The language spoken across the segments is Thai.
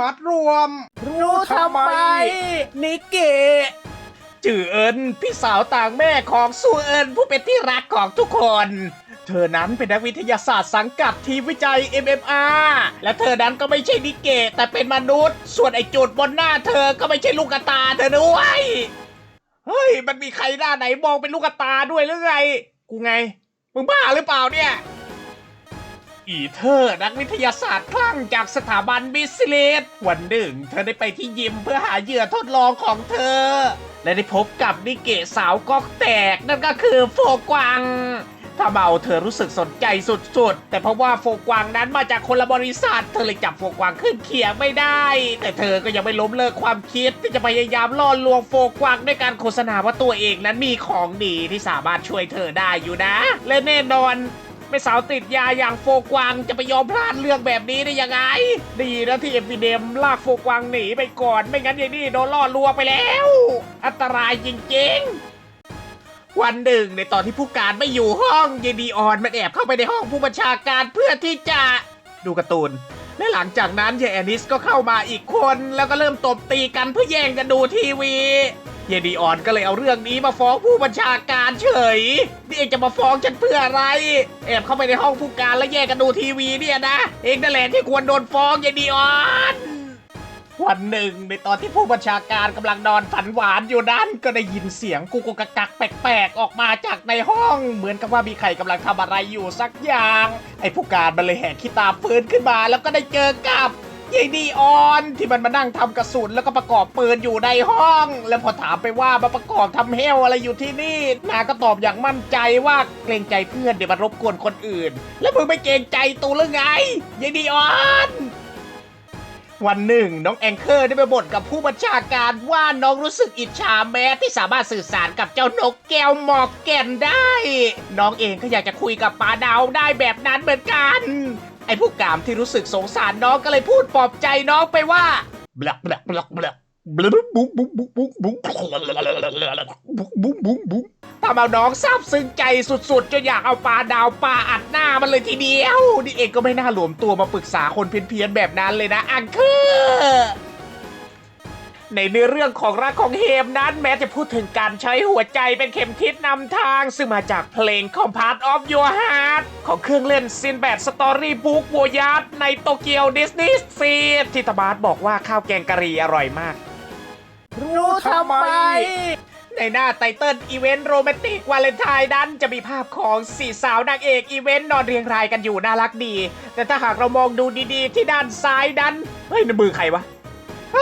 มัดรวม รู้ทำไม นิกเกะจื่อเอิญพี่สาวต่างแม่ของซูเอิญผู้เป็นที่รักของทุกคน เธอนั้นเป็นนักวิทยาศาสตร์สังกัดทีมวิจัย MMR และเธอนั้นก็ไม่ใช่นิเกะแต่เป็นมนุษย์ ส่วนไอจุดบนหน้าเธอก็ไม่ใช่ลูกกระตาเธอด้วย เฮ้ย มันมีใครหน้าไหนมองเป็นลูกกระตาด้วยหรือไง กูไง มึงบ้าหรือเปล่าเนี่ย อีเธอร์นักวิทยาศาสตร์คลั่งจากสถาบันบิสเลตวันหนึ่ง เธอได้ไปที่ยิมเพื่อหาเหยื่อทดลองของเธอ และได้พบกับนิเกะสาวก๊อกแตกนั่นก็คือโฟกวังถ้าเมาเธอรู้สึกสนใจสุดๆ แต่เพราะว่าโฟกวังนั้นมาจากคนละบริษัท เธอเลยจับโฟกวังขึ้นเขียงไม่ได้ แต่เธอก็ยังไม่ล้มเลิกความคิดที่จะพยายามล่อลวงโฟกวังด้วยการโฆษณาว่าตัวเองนั้นมีของดีที่สามารถช่วยเธอได้อยู่นะ และแน่นอน ไม่สาวติดยาอย่างโฟกวังจะไปยอมพลาดเรื่องแบบนี้ได้ยังไง ดีนะที่เอฟ d เดมลากโฟกวังหนีไปก่อน ไม่งั้นยายนี่โดนล่อลวงไปแล้ว อันตรายจริงๆวันหนึ่งในตอนที่ผู้การไม่อยู่ห้องเยดีออนมันแอบเข้าไปในห้องผู้บัญชาการเพื่อที่จะดูการ์ตูน และหลังจากนั้นเยแอนิสก็เข้ามาอีกคน แล้วก็เริ่มตบตีกันเพื่อแย่งกันดูทีวี เยดีออนก็เลยเอาเรื่องนี้มาฟ้องผู้บัญชาการเฉย นี่เองจะมาฟ้องฉันเพื่ออะไร แอบเข้าไปในห้องผู้การแล้วแย่งกันดูทีวีเนี่ยนะ เองนั่นแหละที่ควรโดนฟ้องเยดีออนวันหนึ่งในตอนที่ผู้บัญชาการกำลังนอนฝันหวานอยู่นั้น ก็ได้ยินเสียงกุกกกักกักแปลกๆ ออกมาจากในห้อง เหมือนกับว่ามีใครกำลังทำอะไรอยู่สักอย่าง ไอ้ผู้การมันเลยแหกขี้ตาฟื้นขึ้นมาแล้วก็ได้เจอกับ ยายดีออน ที่มันมานั่งทำกระสุนแล้วก็ประกอบปืนอยู่ในห้อง แล้วพอถามไปว่ามาประกอบทำเฮลอะไรอยู่ที่นี่นางก็ตอบอย่างมั่นใจว่าเกรงใจเพื่อนเดี๋ยวมารบกวนคนอื่น แล้วมึงไม่เกรงใจตูหรือไงยายดีออน วันหนึ่ง น้องแองเกอร์ได้ไปบ่นกับผู้บัญชาการว่าน้องรู้สึกอิจฉาแม้ที่สามารถสื่อสารกับเจ้านกแก้วหมอกแก่นได้ น้องเองก็อยากจะคุยกับปลาดาวได้แบบนั้นเหมือนกัน ไอ้ผู้กามที่รู้สึกสงสารน้องก็เลยพูดปลอบใจน้องไปว่าบลักบลักบลักบลักบลักบุ๊กบุ๊กบุ๊กบุ๊กบุ๊กบุ๊กบุ๊กบุ๊กบุ๊กทำเอาน้องซาบซึ้งใจสุดๆจนอยากเอาปลาดาวปลาอัดหน้ามันเลยทีเดียวนี่เองก็ไม่น่าหลวมตัวมาปรึกษาคนเพี้ยนๆแบบนั้นเลยนะอังคือ ในเนื้อเรื่องของรักของเฮมนั้นแม้จะพูดถึงการใช้หัวใจเป็นเข็มทิศนำทาง ซึ่งมาจากเพลง Compass of Your Heart ของเครื่องเล่นซินแบดสตอรี่บุ๊กโวยาร์ในโตเกียวดิสนีย์ซีที่ตาบาสบอกว่าข้าวแกงกะหรี่อร่อยมาก รู้ทำไม ในหน้าไตเติลอีเวนต์โรแมนติกวาเลนไทน์นั้นจะมีภาพของสี่สาวนางเอกอีเวนต์นอนเรียงรายกันอยู่น่ารักดี แต่ถ้าหากเรามองดูดีๆ ที่ด้านซ้ายนั้นเฮ้ยนั่นมือใครวะ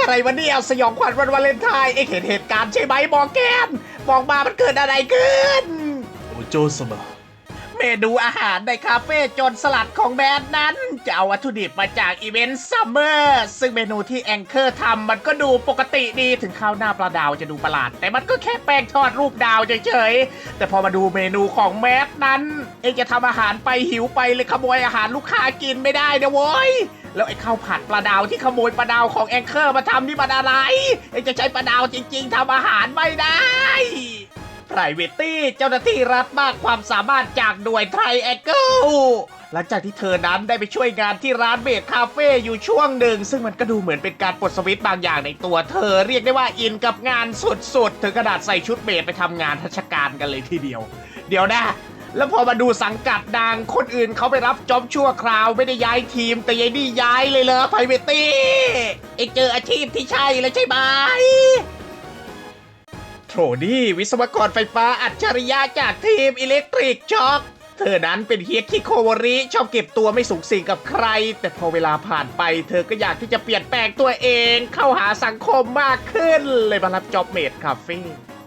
อะไรวะเนี่ยสยองขวัญวันวาเลนไทน์เอ็งเห็นเหตุการณ์ใช่ไหมบอกแกนบอกมามันเกิดอะไรขึ้น โอโจสมา เมนูอาหารในคาเฟ่โจนสลัดของแบรนด์นั้น จะเอาวัตถุดิบมาจากอีเวนต์ซัมเมอร์ซึ่งเมนูที่แองเกอร์ทำมันก็ดูปกติดีถึงข้าวหน้าปลาดาวจะดูประหลาด แต่มันก็แค่แป้งทอดรูปดาวเฉยๆ แต่พอมาดูเมนูของแมสนั้น เองจะทำอาหารไปหิวไปเลยขโมยอาหารลูกค้ากินไม่ได้นะเว้ยแล้วไอ้ข้าวผัดปลาดาวที่ขโมยปลาดาวของแองเกอร์มาทำนี่มันอะไรเองจะใช้ปลาดาวจริง ๆทำอาหารไม่ได้ Private เจ้าหน้าที่รัฐมากความสามารถจากหน่วยไทรแองเกิลหลังจากที่เธอนั้นได้ไปช่วยงานที่ร้านเบดคาเฟ่อยู่ช่วงหนึ่ง ซึ่งมันก็ดูเหมือนเป็นการปลดสวิตช์บางอย่างในตัวเธอ เรียกได้ว่าอินกับงานสุดๆ ถึงกระดาษใส่ชุดเบดไปทำงานทัชการกันเลยทีเดียว เดี๋ยวนะแล้วพอมาดูสังกัดดังคนอื่นเขาไปรับจ็อบชั่วคราวไม่ได้ย้ายทีม แต่ยายนี่ย้ายเลยเหรอไพรเวตี้เอกเจออาชีพที่ใช่แล้วใช่ไหม โทนี่วิศวกรไฟฟ้าอัจฉริยะจากทีมอิเล็กทริกช็อคเธอนั้นเป็นเฮียคิโควริชอบเก็บตัวไม่สูงสิงกับใคร แต่พอเวลาผ่านไป เธอก็อยากที่จะเปลี่ยนแปลงตัวเอง เข้าหาสังคมมากขึ้น เลยมารับจ็อบเมดคาเฟ่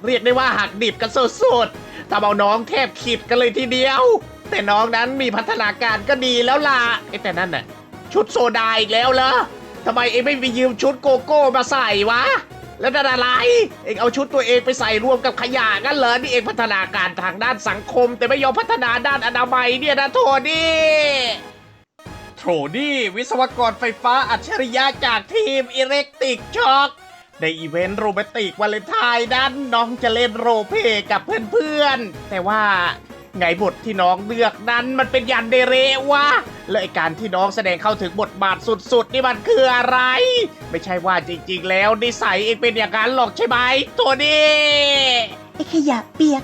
เรียกได้ว่าหักดิบกันสุดๆทำเอาน้องแทบขิดกันเลยทีเดียว แต่น้องนั้นมีพัฒนาการก็ดีแล้วล่ะไอ้แต่นั่นน่ะชุดโซดาอีกแล้วเหรอทำไมเอ็งไม่ไปยืมชุดโกโก้มาใส่วะ แล้วนั่นอะไร เองเอาชุดตัวเองไปใส่รวมกับขยะงั้นเหรอ นี่เองพัฒนาการทางด้านสังคม แต่ไม่ยอมพัฒนาด้านอนามัยเนี่ยนะโทนี่โทนี่วิศวกรไฟฟ้าอัจฉริยะจากทีมอิเล็กติกช็อคในอีเวนต์โรแมนติกวาเลนไทน์นั้นน้องจะเล่นโรเพกับเพื่อนๆ แต่ว่า ไงบทที่น้องเลือกนั้นมันเป็นยันเดเรวะและไอการที่น้องแสดงเข้าถึงบทบาทสุดๆ นี่มันคืออะไร ไม่ใช่ว่าจริงๆ แล้วนิสัยเองเป็นอย่างนั้นหรอกใช่ไหมตัวนี้ไอ้ขยะเปียก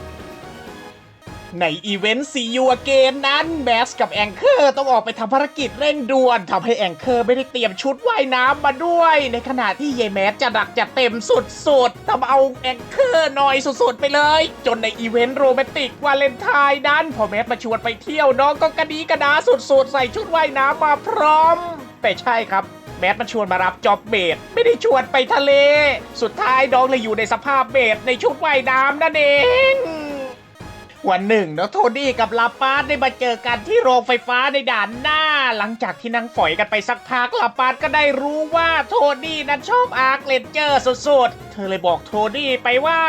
ในอีเวนต์ซียูเกนนั้นแมสกับแองเกอร์ต้องออกไปทำภารกิจเร่งด่วนทำให้แองเกอร์ไม่ได้เตรียมชุดว่ายน้ำมาด้วย ในขณะที่เยายแมสจะดักจัดเต็มสุดๆทำเอาแองเกอร์นอยสุดๆไปเลย จนในอีเวนต์โรแมนติกวาเลนไทน์นั้นพอแมสมาชวนไปเที่ยวน้องก็กระดีกระดาสุดๆ ใส่ชุดว่ายน้ำมาพร้อม แต่ใช่ครับแมทมันชวนมารับจ็อบเบดไม่ได้ชวนไปทะเล สุดท้ายน้องเลยอยู่ในสภาพเบดในชุดว่ายน้ำนั่นเอง วันหนึ่งน้องโทนี่กับลาปาสได้มาเจอกันที่โรงไฟฟ้าในด่านหน้า หลังจากที่นั่งฝอยกันไปสักพักลาปาสก็ได้รู้ว่าโทนี่นั้นชอบอาร์คเลนเจอร์สุดๆ เธอเลยบอกโทนี่ไปว่า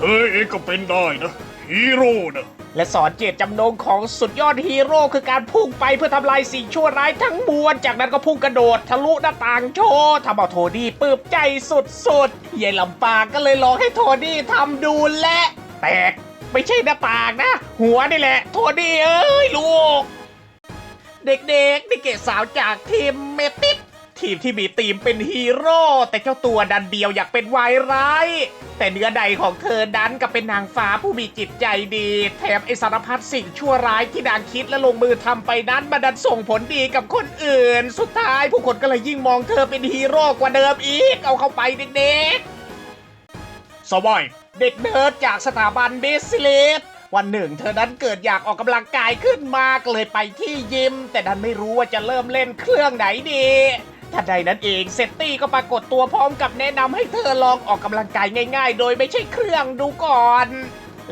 เฮ้ยเองก็เป็นได้นะฮีโร่นะและสอนเจตจำนงของสุดยอดฮีโร่คือการพุ่งไปเพื่อทำลายสิ่งชั่วร้ายทั้งมวล จากนั้นก็พุ่งกระโดดทะลุหน้าต่างโชว์ทำเอาโทนี่ปลื้มใจสุดๆเยลำปางก็เลยลองให้โทนี่ทำดูและ แตก ไม่ใช่หน้าต่างนะ หัวนี่แหละ โทนี่เอ้ยลูก เด็กๆนี่เกดสาวจากทีมเมติสทีมที่มีทีมเป็นฮีโร่แต่เจ้าตัวดันเดียวอยากเป็นวายร้าย แต่เนื้อใดของเธอดันกับเป็นนางฟ้าผู้มีจิตใจดี แถมไอสารพัดสิ่งชั่วร้ายที่นางคิดและลงมือทำไปนั้นมาดันส่งผลดีกับคนอื่น สุดท้ายผู้คนก็เลยยิ่งมองเธอเป็นฮีโร่กว่าเดิมอีก เอาเข้าไปเด็กๆ สบาย เด็กเนิร์ดจากสถาบันเบสซิเลสวันหนึ่ง เธอนั้นเกิดอยากออกกำลังกายขึ้นมาก็เลยไปที่ยิม แต่ดันไม่รู้ว่าจะเริ่มเล่นเครื่องไหนดีทันใดนั้นเองเซตตี้ก็ปรากฏตัวพร้อมกับแนะนำให้เธอลองออกกำลังกายง่าย ๆ โดยไม่ใช่เครื่องดูก่อน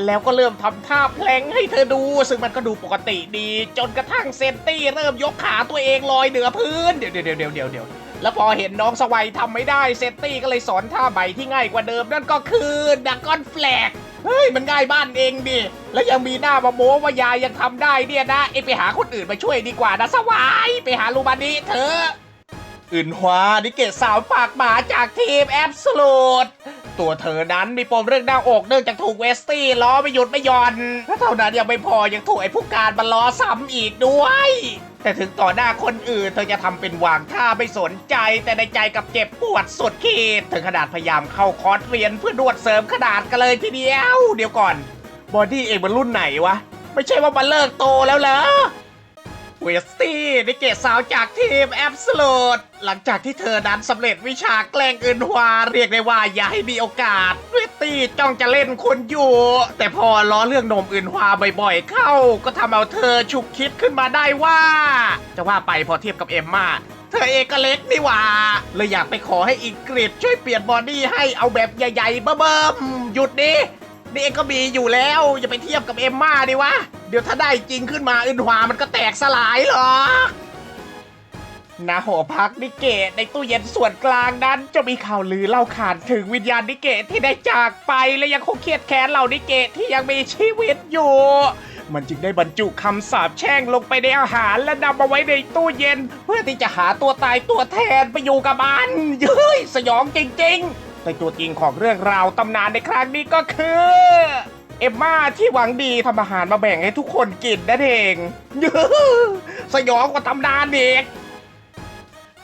แล้วก็เริ่มทำท่าแพลงให้เธอดู ซึ่งมันก็ดูปกติดี จนกระทั่งเซนตี้เริ่มยกขาตัวเองลอยเหนือพื้น เดี๋ยวเดี๋ยวเดี๋ยวเดี๋ยวเดี๋ยว แล้วพอเห็นน้องสวัยทำไม่ได้เซตตี้ก็เลยสอนท่าใหม่ที่ง่ายกว่าเดิมนั่นก็คือดักกอนแฟลกเฮ้ยมันง่ายบ้านเองดิแล้วยังมีหน้ามาโม้ว่ายายยังทำได้เนี่ยนะเอไปหาคนอื่นมาช่วยดีกว่านะสวายไปหาลูมานิเถอะอื่นหวานิเกตสาวปากหมาจากทีมแอบส l ูด ตัวเธอนั้นมีปมเรื่องหน้าอกเนื่องจากถูกเวสตี้ล้อไม่หยุดไม่หย่อนและเท่านั้นยังไม่พอยังถูกไอ้ผู้การมาล้อซ้ำอีกด้วย แต่ถึงต่อหน้าคนอื่นเธอจะทำเป็นวางท่าไม่สนใจ แต่ในใจกับเจ็บปวดสุดขีดถึงขนาดพยายามเข้าคอร์สเรียนเพื่อนวดเสริมขนาดกันเลยทีเดียว เดี๋ยวก่อน บอดี้เองมันรุ่นไหนวะไม่ใช่ว่ามันเลิกโตแล้วเหรอ เวสตี้ได้เกตสาวจากทีมแอบสโลดหลังจากที่เธอดันสำเร็จวิชาแกล้งอื่นฮวาเรียกได้ว่าอย่าให้มีโอกาส เวสตี้จ้องจะเล่นคนอยู่ แต่พอล้อเรื่องนมอื่นฮวาบ่อยๆ เข้า ก็ทำเอาเธอฉุกคิดขึ้นมาได้ว่า จะว่าไปพอเทียบกับเอมมาเธอเองก็เล็กนี่หว่าเลยอยากไปขอให้อิงกฤษช่วยเปลี่ยนบอดี้ให้เอาแบบใหญ่ๆเบิ่มๆหยุดดิ นี่เองก็มีอยู่แล้ว อย่าไปเทียบกับเอมมาดิวะ เดี๋ยวถ้าได้จริงขึ้นมาอึนหวามันก็แตกสลายหรอกณหอพักนิเกะในตู้เย็นส่วนกลางนั้น จะมีข่าวลือเล่าขานถึงวิญญาณนิเกะที่ได้จากไปและยังคงเครียดแค้นเหล่านิเกะที่ยังมีชีวิตอยู่ มันจึงได้บรรจุคำสาปแช่งลงไปในอาหารและนำมาไว้ในตู้เย็น เพื่อที่จะหาตัวตายตัวแทนไปอยู่กับมันเย้ยสยองจริง ๆ แต่ตัวจริงของเรื่องราวตำนานในครั้งนี้ก็คือ เอมมาที่หวังดีทำอาหารมาแบ่งให้ทุกคนกินนั่นเองเยอะสยองกว่าตำนานเด็ก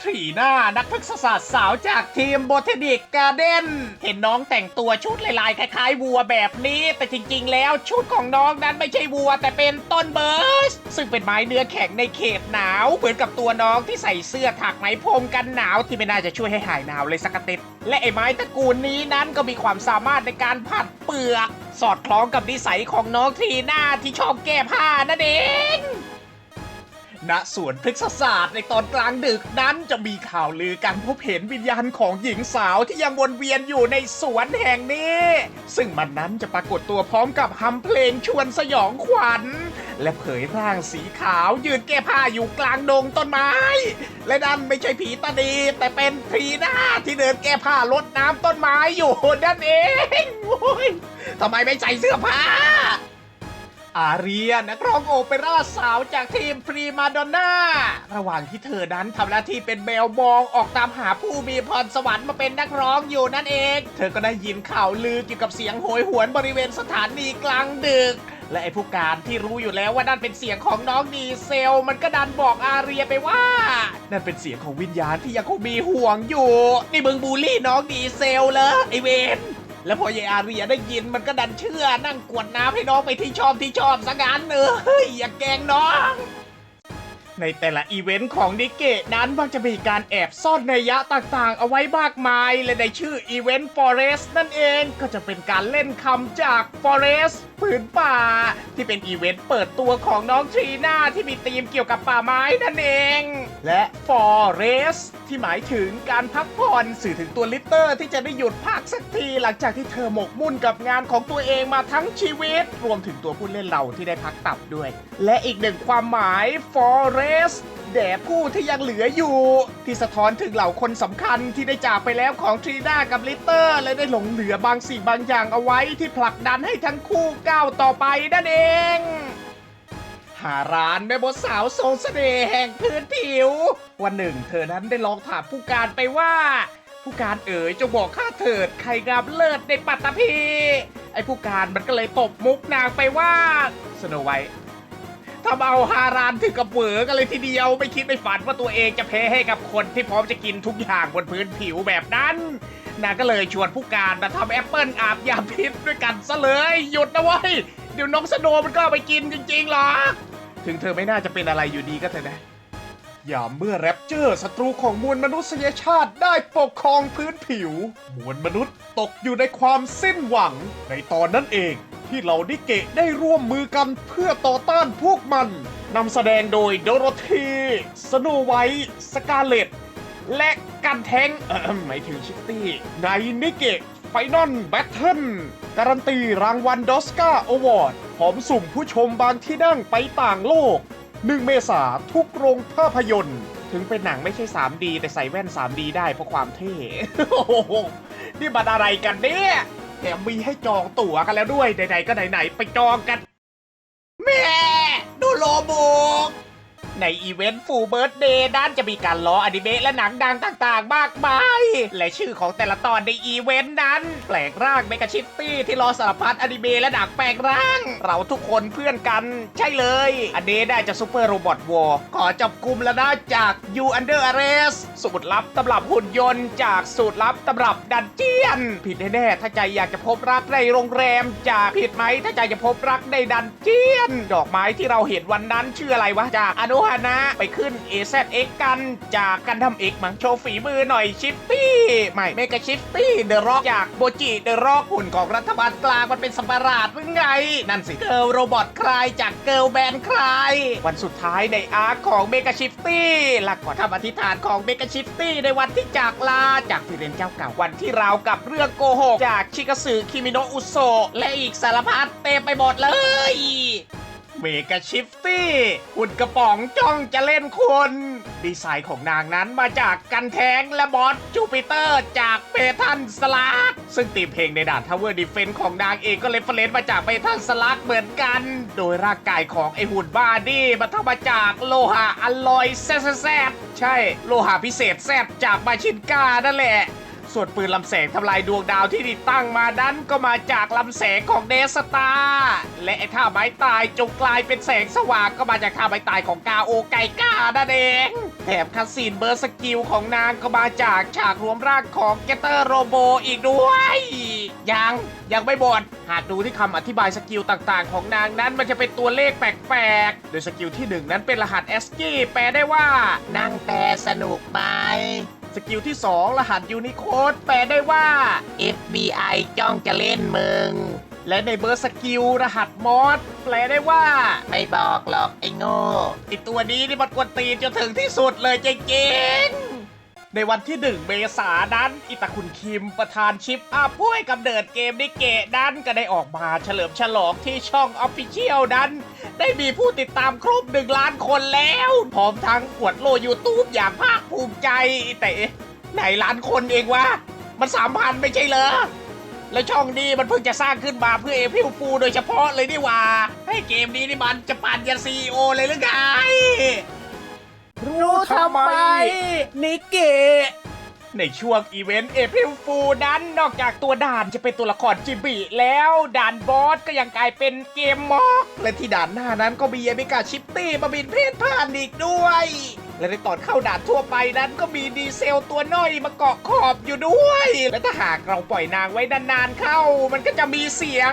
ทรีน่านักพฤกษศาสตร์สาวจากทีมโบเทนิกการ์เด้นเห็นน้องแต่งตัวชุดลายๆ คล้ายๆ วัวแบบนี้ แต่จริงๆ แล้วชุดของน้องนั้นไม่ใช่วัว แต่เป็นต้นเบิร์สซึ่งเป็นไม้เนื้อแข็งในเขตหนาว เหมือนกับตัวน้องที่ใส่เสื้อถักไหมพรมกันหนาวที่ไม่น่าจะช่วยให้หายหนาวเลยสักติดและไอ้ไม้ตระกูลนี้นั้นก็มีความสามารถในการผัดเปลือก สอดคล้องกับนิสัยของน้องทีน่าที่ชอบแก้ผ้านั่นเอง ณสวนพฤกษศาสตร์ในตอนกลางดึกนั้นจะมีข่าวลือการพบเห็นวิญญาณของหญิงสาวที่ยังวนเวียนอยู่ในสวนแห่งนี้ ซึ่งมันนั้นจะปรากฏตัวพร้อมกับฮัมเพลงชวนสยองขวัญ และเผยร่างสีขาวยืนแก้ผ้าอยู่กลางดงต้นไม้ และนั่นไม่ใช่ผีตาดีแต่เป็นผีหน้าที่เดินแก้ผ้ารดน้ำต้นไม้อยู่นั่นเองโอ้ยทำไมไม่ใส่เสื้อผ้า อาเรียนักร้องโอเปร่าสาวจากทีมพรีมาดอนน่าระหว่างที่เธอนั้นทำหน้าที่เป็นแมวมองออกตามหาผู้มีพรสวรรค์มาเป็นนักร้องอยู่นั่นเอง เธอก็ได้ยินข่าวลือเกี่ยวกับเสียงโหยหวนบริเวณสถานีกลางดึกและไอ้ผู้การที่รู้อยู่แล้วว่านั่นเป็นเสียงของน้องดีเซล มันก็ดันบอกอาเรียไปว่า นั่นเป็นเสียงของวิญญาณที่ยังคงมีห่วงอยู่ นี่มึงบูลลี่น้องดีเซลเหรอไอเวน แล้วพอยายอาเรียได้ยินมันก็ดันเชื่อนั่งกวดน้ำให้น้องไปที่ชอบที่ชอบสักงั้นเออเฮ้ยอย่าแกงน้อง ในแต่ละอีเวนต์ของนิเกะนั้นมักจะมีการแอบซ่อนนัยยะต่างๆ เอาไว้มากมาย และในชื่ออีเวนต์ Forest นั่นเองก็จะเป็นการเล่นคำจาก Forest ผืนป่า ที่เป็นอีเวนต์เปิดตัวของน้องทรีน่าที่มีธีมเกี่ยวกับป่าไม้นั่นเอง และ Forest ที่หมายถึงการพักผ่อนสื่อถึงตัวลิตเตอร์ที่จะได้หยุดพักสักทีหลังจากที่เธอหมกมุ่นกับงานของตัวเองมาทั้งชีวิต รวมถึงตัวผู้เล่นเราที่ได้พักตับด้วย และอีกหนึ่งความหมาย Forest แด่ผู้ที่ยังเหลืออยู่ ที่สะท้อนถึงเหล่าคนสำคัญที่ได้จากไปแล้วของทรีน่ากับลิตเตอร์ และได้หลงเหลือบางสิ่งบางอย่างเอาไว้ที่ผลักดันให้ทั้งคู่ก้าวต่อไปนั่นเอง หาร้านแม่บดสาวทรงเสน่ห์แห่งพื้นผิว วันหนึ่ง เธอนั้นได้ลองถามผู้การไปว่า ผู้การเอ๋ยจงบอกข้าเถิดใครงามเลิศในปัตตภีไอ้ผู้การมันก็เลยตบมุกนางไปว่าสโนไวท์ ทำเอาฮารานถึงกับเหวอกันเลยทีเดียว ไม่คิดไม่ฝันว่าตัวเองจะแพ้ให้กับคนที่พร้อมจะกินทุกอย่างบนพื้นผิวแบบนั้นนางก็เลยชวนผู้การมาทำแอปเปิลอาบยาพิษด้วยกันซะเลย หยุดนะเว้ย เดี๋ยวน้องสโนมันก็ไปกินจริงๆหรอ ถึงเธอไม่น่าจะเป็นอะไรอยู่ดีก็เถอะนะ ย่าเมื่อแรปเจอร์ศัตรูของมวลมนุษยชาติได้ปกครองพื้นผิว มวลมนุษย์ตกอยู่ในความสิ้นหวัง ในตอนนั้นเองที่เหล่านิเกะได้ร่วมมือกันเพื่อต่อต้านพวกมัน นำแสดงโดยโดโรธีสโนไวท์สกาเลตและกันแทงเอ่อหมายถึงชิตตี้ ในนิเกะไฟนอลแบทเทิลการันตีรางวัลดอสกาอวอร์ดพร้อมสุ่มผู้ชมบางที่นั่งไปต่างโลก 1 เมษาทุกโรงภาพยนตร์ ถึงเป็นหนังไม่ใช่ 3D แต่ใส่แว่น 3D ได้เพราะความเท่ โอ้โห นี่บันอะไรกันเนี่ยแถมมีให้จองตั๋วกันแล้วด้วยใดๆก็ไหนๆ ไปจองกัน แม่ ดูโลบก ในอีเวนต์ฟูเบิร์ d เดย์ด้านจะมีการล้ออนิเมะและหนังดังต่างๆ มากมาย และชื่อของแต่ละตอนในอีเวนต์นั้น แปลงร่างเมกาชิปปี้ที่รอสารพัดอนิเมะและหนังแปลงร่าง เราทุกคนเพื่อนกันใช่เลย อันนี้ได้จากซูเปอร์โรบอทวอร์ขอจับกลุ่มแล้วนะจาก You Under Arrest สูตรลับตำรับหุ่นยนต์ จากสูตรลับตำรับดันเจียน ผิดแน่ๆถ้าใจอยากจะพบรักในโรงแรมจากผิดไหมถ้าใจจะพบรักในดันเจียน ดอกไม้ที่เราเห็นวันนั้นชื่ออะไรวะจากอนุฮานะ ไปขึ้น AZX กันจากกันทำเอกมั้งโชว์ฝีมือหน่อยชิปปี้ไม่เมกาชิปปี้เดอะร็อกจากโบจิเดอะร็อกหุ่นของรัฐบาลกลางมันเป็นสมบราดหรือไง นั่นสิเกิลโรบอทคลายจากเกิลแบนคลาย วันสุดท้ายในอาร์คของเมกาชิปตี้หลักขอทำอธิษฐานของเมกาชิปตี้ในวันที่จากลาจากฟิเรนเจ้าเก่าวันที่เราวกับเรื่องโกหกจากชิกาสึคิมิโนอุโซะและอีกสารพัดเต็มไปหมดเลย เมกาชิฟตี้หุ่นกระป๋องจ้องจะเล่นคน ดีไซน์ของนางนั้นมาจากกันแทงและบอสจูปิเตอร์จากเปทันสลักซึ่งตีเพลงในด่านทาวเวอร์ดีเฟนของนางเองก็เลฟเฟรนซ์มาจากเปทันสลักเหมือนกัน โดยร่างกายของไอหุ่นบ้านี่มันทำมาจากโลหะอลลอยแซดแซดใช่โลหะพิเศษแซดจากมาชินกานั่นแหละ ส่วนปืนลำแสงทำลายดวงดาวที่ติดตั้งมานั้นก็มาจากลำแสงของเดสตาร์และไอ้ท่าไม้ตายจงกลายเป็นแสงสว่างก็มาจากท่าไม้ตายของกาโอไกกานั่นเองแถมคัสซีนเบอร์สกิลของนางก็มาจากฉากรวมร่างของเกเตอร์โรโบอีกด้วยยังยังไม่หมดหากดูที่คำอธิบายสกิลต่างๆ ของนางนั้นมันจะเป็นตัวเลขแปลกๆ โดยสกิลที่หนึ่งนั้นเป็นรหัส s อสกี้แปลได้ว่า นั่งแต่สนุกไหม สกิลที่ 2 รหัสยูนิโคดแปลได้ว่า FBI จ้องจะเล่นมึง และในเบอร์สกิลรหัสมอสแปลได้ว่า ไม่บอกหรอกไอ้โง่ไอตัวนี้นี่มันกวนตีนจนถึงที่สุดเลยจริงๆ ในวันที่ 1 เมษายนนั้น อิตาคุณคิมประธานชิปอัพผู้ให้กำเนิดเกมนิเกะนั้นก็ได้ออกมาเฉลิมฉลองที่ช่องออฟฟิเชียลนั้น ได้มีผู้ติดตามครบหนึ่งล้านคนแล้ว พร้อมทั้งอวดโลยูทูบอย่างภาคภูมิใจ แต่เอ๊ะไหนล้านคนเองวะ มันสามพันไม่ใช่เหรอแล้วช่องนี้มันเพิ่งจะสร้างขึ้นมาเพื่อเอพิวฟูโดยเฉพาะเลยนี่ว่า ให้เกมนี้นี่มันจะปั่นยันซีโอเลยหรือไง รู้ทำไม นิเกะในช่วงอีเวนต์เอพิลฟูนั้นนอกจากตัวด่านจะเป็นตัวละครจิบิแล้วด่านบอสก็ยังกลายเป็นเกมมอก และที่ด่านหน้านั้นก็มีเอเมกาชิปตี้มาบินเพศผ่านอีกด้วย และในตอนเข้าด่านทั่วไปนั้นก็มีดีเซลตัวน้อยมาเกาะขอบอยู่ด้วย และถ้าหากเราปล่อยนางไว้นานๆเข้า มันก็จะมีเสียง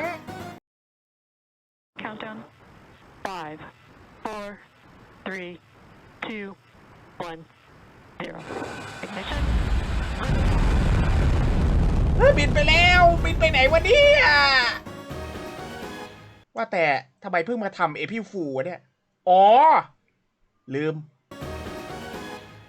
Countdown. Five, four, three, two, one, zero. Ignition. เฮ้ยบินไปแล้วบินไปไหนวะเนี่ยว่าแต่ทำไมเพิ่งมาทำเอพิฟูเนี่ย อ๋อ ลืม